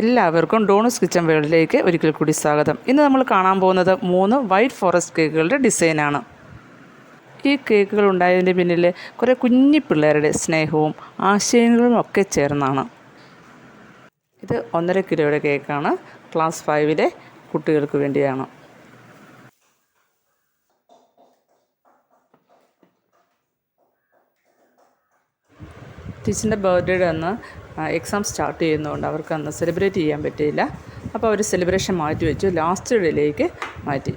എല്ലാവർക്കും donors kitchen വേൾഡിലേക്ക് ഒരിക്കൽ കൂടി സ്വാഗതം. ഇന്ന് നമ്മൾ കാണാൻ പോകുന്നത് മൂന്ന് വൈറ്റ് ഫോറസ്റ്റ് കേക്കുകളുടെ ഡിസൈനാണ് ഈ കേക്കുകൾ ഉണ്ടായതിന്റെ പിന്നിൽ കുറേ കുഞ്ഞി പിള്ളേരുടെ സ്നേഹവും ആശയങ്ങളും ഒക്കെ ചേർന്നാണ്. ഇത് ഒന്നര കിലോയുടെ കേക്കാണ്. ക്ലാസ് ഫൈവിലെ കുട്ടികൾക്ക് വേണ്ടിയാണ്. ടീച്ചറിന്റെ ബർത്ത്ഡേയുടെ അന്ന് എക്സാം സ്റ്റാർട്ട് ചെയ്യുന്നതുകൊണ്ട് അവർക്ക് അന്ന് സെലിബ്രേറ്റ് ചെയ്യാൻ പറ്റിയില്ല. അപ്പോൾ അവർ സെലിബ്രേഷൻ മാറ്റി വെച്ചു. ലാസ്റ്റ് ഡേയിലേക്ക് മാറ്റി.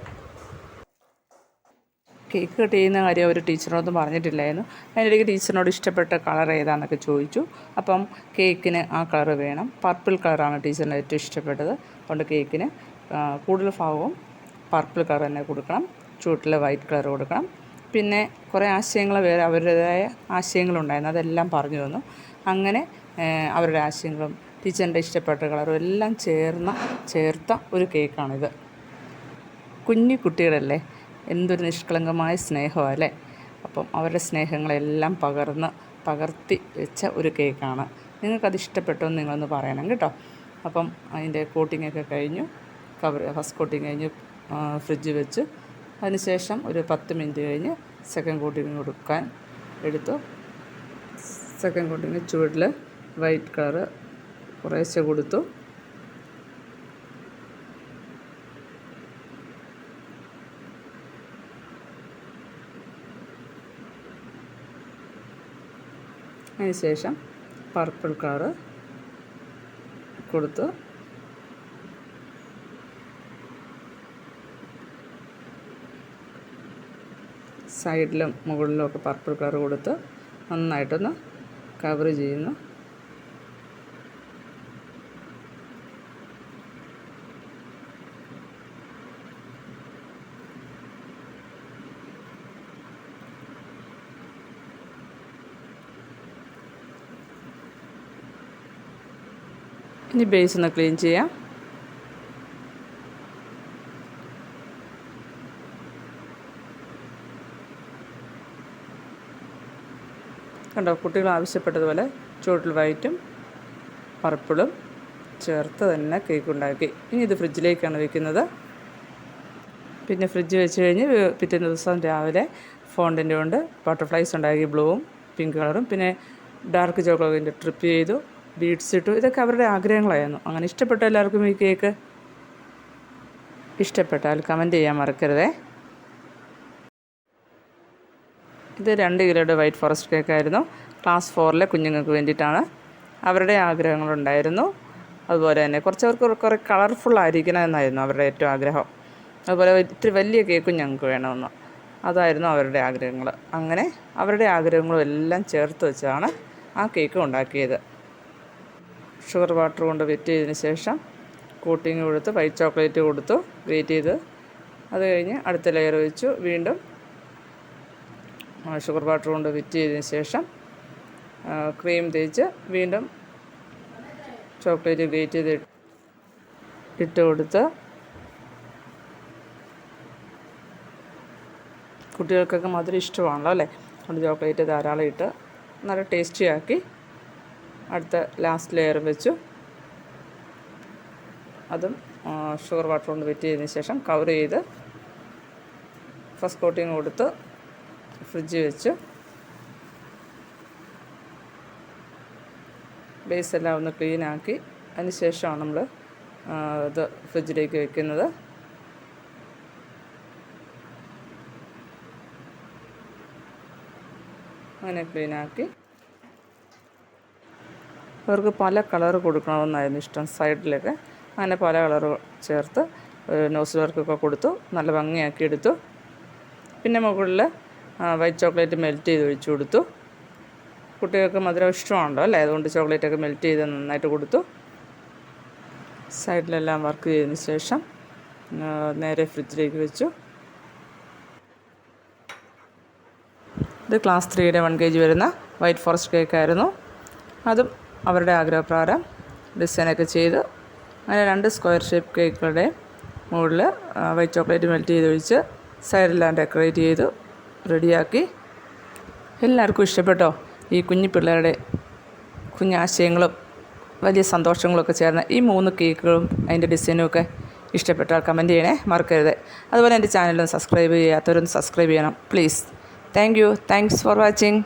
കേക്ക് കട്ട് ചെയ്യുന്ന കാര്യം അവർ ടീച്ചറിനോടൊന്നും പറഞ്ഞിട്ടില്ലായിരുന്നു. അതിനിടയ്ക്ക് ടീച്ചറിനോട് ഇഷ്ടപ്പെട്ട കളർ ഏതാണെന്നൊക്കെ ചോദിച്ചു. അപ്പം കേക്കിന് ആ കളർ വേണം. പർപ്പിൾ കളറാണ് ടീച്ചറിന് ഏറ്റവും ഇഷ്ടപ്പെട്ടത്. അതുകൊണ്ട് കേക്കിന് കൂടുതൽ ഭാഗവും പർപ്പിൾ കളർ തന്നെ കൊടുക്കണം. ചൂട്ടിൽ വൈറ്റ് കളർ കൊടുക്കണം. പിന്നെ കുറേ ആശയങ്ങൾ വേറെ അവരുടേതായ ആശയങ്ങളുണ്ടായിരുന്നു. അതെല്ലാം പറഞ്ഞു തന്നു. അങ്ങനെ അവരുടെ ആശയങ്ങളും ടീച്ചറിന്റെ ഇഷ്ടപ്പെട്ട കളറും എല്ലാം ചേർന്ന ചേർത്ത ഒരു കേക്കാണിത്. കുഞ്ഞു കുട്ടികളല്ലേ? എന്തൊരു നിഷ്കളങ്കമായ സ്നേഹമാണ് അല്ലേ? അപ്പം അവരുടെ സ്നേഹങ്ങളെല്ലാം പകർന്ന് പകർത്തി വെച്ച ഒരു കേക്കാണ്. നിങ്ങൾക്കത് ഇഷ്ടപ്പെട്ടോ എന്ന് നിങ്ങളൊന്ന് പറയണം കേട്ടോ. അപ്പം അതിന്റെ കോട്ടിങ്ങൊക്കെ കഴിഞ്ഞു കവർ ഫസ്റ്റ് കോട്ടിങ് കഴിഞ്ഞ് ഫ്രിഡ്ജ് വെച്ച്. അതിനുശേഷം ഒരു പത്ത് മിനിറ്റ് കഴിഞ്ഞ് സെക്കൻഡ് കോട്ടിങ് കൊടുക്കാൻ എടുത്തു. സെക്കൻഡ് കോട്ടിങ് ചുവട്ടിൽ വൈറ്റ് കളറ് കുറേശ്ശെ കൊടുത്തു. അതിനുശേഷം പർപ്പിൾ കളറ് കൊടുത്തു. സൈഡിലും മുകളിലും ഒക്കെ പർപ്പിൾ കളർ കൊടുത്ത് നന്നായിട്ടൊന്ന് കവർ ചെയ്യുന്നു. ഇനി ബേസ് ഒന്ന് ക്ലീൻ ചെയ്യാം. കണ്ടോ കുട്ടികൾ ആവശ്യപ്പെട്ടതുപോലെ ചുവട്ടിൽ വൈറ്റും പർപ്പിളും ചേർത്ത് തന്നെ കേക്ക് ഉണ്ടാക്കി. ഇനി ഇത് ഫ്രിഡ്ജിലേക്കാണ് വെക്കുന്നത്. പിന്നെ ഫ്രിഡ്ജ് വെച്ച് കഴിഞ്ഞ് പിറ്റേ ദിവസം രാവിലെ ഫോണ്ടിന്റെ കൊണ്ട് ബട്ടർഫ്ലൈസ് ഉണ്ടാക്കി ബ്ലൂവും പിങ്ക് കളറും പിന്നെ ഡാർക്ക് ചോക്ലേറ്റിന്റെ ട്രിപ്പ് ചെയ്തു. ബീഡ്സ് ഇട്ടു. ഇതൊക്കെ അവരുടെ ആഗ്രഹങ്ങളായിരുന്നു. അങ്ങനെ ഇഷ്ടപ്പെട്ട എല്ലാവർക്കും ഈ കേക്ക് ഇഷ്ടപ്പെട്ടാൽ കമന്റ് ചെയ്യാൻ മറക്കരുതേ. ഇത് രണ്ട് കിലോയുടെ വൈറ്റ് ഫോറസ്റ്റ് കേക്കായിരുന്നു ക്ലാസ് ഫോറിലെ കുഞ്ഞുങ്ങൾക്ക് വേണ്ടിയിട്ടാണ് അവരുടെ ആഗ്രഹങ്ങളുണ്ടായിരുന്നു അതുപോലെ തന്നെ കുറച്ചവർക്ക് കുറേ കളർഫുൾ ആയിരിക്കണം എന്നായിരുന്നു അവരുടെ ഏറ്റവും ആഗ്രഹം. അതുപോലെ ഇത്തിരി വലിയ കേക്കും ഞങ്ങൾക്ക് വേണമെന്ന്. അതായിരുന്നു അവരുടെ ആഗ്രഹങ്ങൾ. അങ്ങനെ അവരുടെ ആഗ്രഹങ്ങളും എല്ലാം ചേർത്ത് വെച്ചാണ് ആ കേക്ക് ഉണ്ടാക്കിയത്. ഷുഗർ വാട്ടർ കൊണ്ട് വെറ്റ് ചെയ്തതിന് ശേഷം കോട്ടിങ് കൊടുത്ത് വൈറ്റ് ചോക്ലേറ്റ് കൊടുത്തു ഗ്രേറ്റ് ചെയ്ത്. അത് കഴിഞ്ഞ് അടുത്ത ലെയർ വെച്ചു. വീണ്ടും ഷുഗർ വാട്ടർ കൊണ്ട് വെറ്റ് ചെയ്തതിന് ശേഷം ക്രീം തേച്ച് വീണ്ടും ചോക്ലേറ്റ് ഗ്രേറ്റ് ചെയ്ത് ഇട്ട് കൊടുത്ത് കുട്ടികൾക്കൊക്കെ മധുരം ഇഷ്ടമാണല്ലോ അല്ലേ? അതുകൊണ്ട് ചോക്ലേറ്റ് ധാരാളം ഇട്ട് നല്ല ടേസ്റ്റി ആക്കി അടുത്ത ലാസ്റ്റ് ലെയർ വെച്ചു. അതും ഷുഗർ വാട്ടർ കൊണ്ട് വെറ്റ് ചെയ്തതിന് ശേഷം കവർ ചെയ്ത് ഫസ്റ്റ് കോട്ടിങ് കൊടുത്ത് ഫ്രിഡ്ജ് വെച്ച്. ബേസ് എല്ലാം ഒന്ന് ക്ലീൻ ആക്കി. അതിന് ശേഷമാണ് നമ്മൾ ഇത് ഫ്രിഡ്ജിലേക്ക് വെക്കുന്നത്. അങ്ങനെ ക്ലീൻ ആക്കി. അവർക്ക് പല കളർ കൊടുക്കണമെന്നായിരുന്നു ഇഷ്ടം സൈഡിലൊക്കെ. അങ്ങനെ പല കളർ ചേർത്ത് നോസ് വർക്കൊക്കെ കൊടുത്തു നല്ല ഭംഗിയാക്കി എടുത്തു. പിന്നെ മുകളിൽ വൈറ്റ് ചോക്ലേറ്റ് മെൽറ്റ് ചെയ്ത് ഒഴിച്ചു കൊടുത്തു. കുട്ടികൾക്ക് മധുരം ഇഷ്ടമാണല്ലോ അല്ലേ? അതുകൊണ്ട് ചോക്ലേറ്റൊക്കെ മെൽറ്റ് ചെയ്ത് നന്നായിട്ട് കൊടുത്തു. സൈഡിലെല്ലാം വർക്ക് ചെയ്തതിന് ശേഷം നേരെ ഫ്രിഡ്ജിലേക്ക് വെച്ചു. ഇത് ക്ലാസ് ത്രീയുടെ വൺ കെ ജി വരുന്ന വൈറ്റ് ഫോറസ്റ്റ് കേക്കായിരുന്നു. അതും അവരുടെ ആഗ്രഹപ്രകാരം ഡിസൈനൊക്കെ ചെയ്ത് അങ്ങനെ രണ്ട് സ്ക്വയർ ഷേപ്പ് കേക്കുകളുടെ മുകളിൽ വൈറ്റ് ചോക്ലേറ്റ് മെൽറ്റ് ചെയ്ത് ഒഴിച്ച് സൈഡെല്ലാം ഡെക്കറേറ്റ് ചെയ്തു റെഡിയാക്കി. എല്ലാവർക്കും ഇഷ്ടപ്പെട്ടോ? ഈ കുഞ്ഞു പിള്ളേരുടെ കുഞ്ഞാശയങ്ങളും വലിയ സന്തോഷങ്ങളൊക്കെ ചേർന്ന ഈ മൂന്ന് കേക്കുകളും അതിന്റെ ഡിസൈനും ഒക്കെ ഇഷ്ടപ്പെട്ടാൽ കമന്റ് ചെയ്യണേ മറക്കരുത്. അതുപോലെ എന്റെ ചാനലൊന്ന് സബ്സ്ക്രൈബ് ചെയ്യാത്തവരൊന്ന് സബ്സ്ക്രൈബ് ചെയ്യണം please. Thank you. Thanks for watching.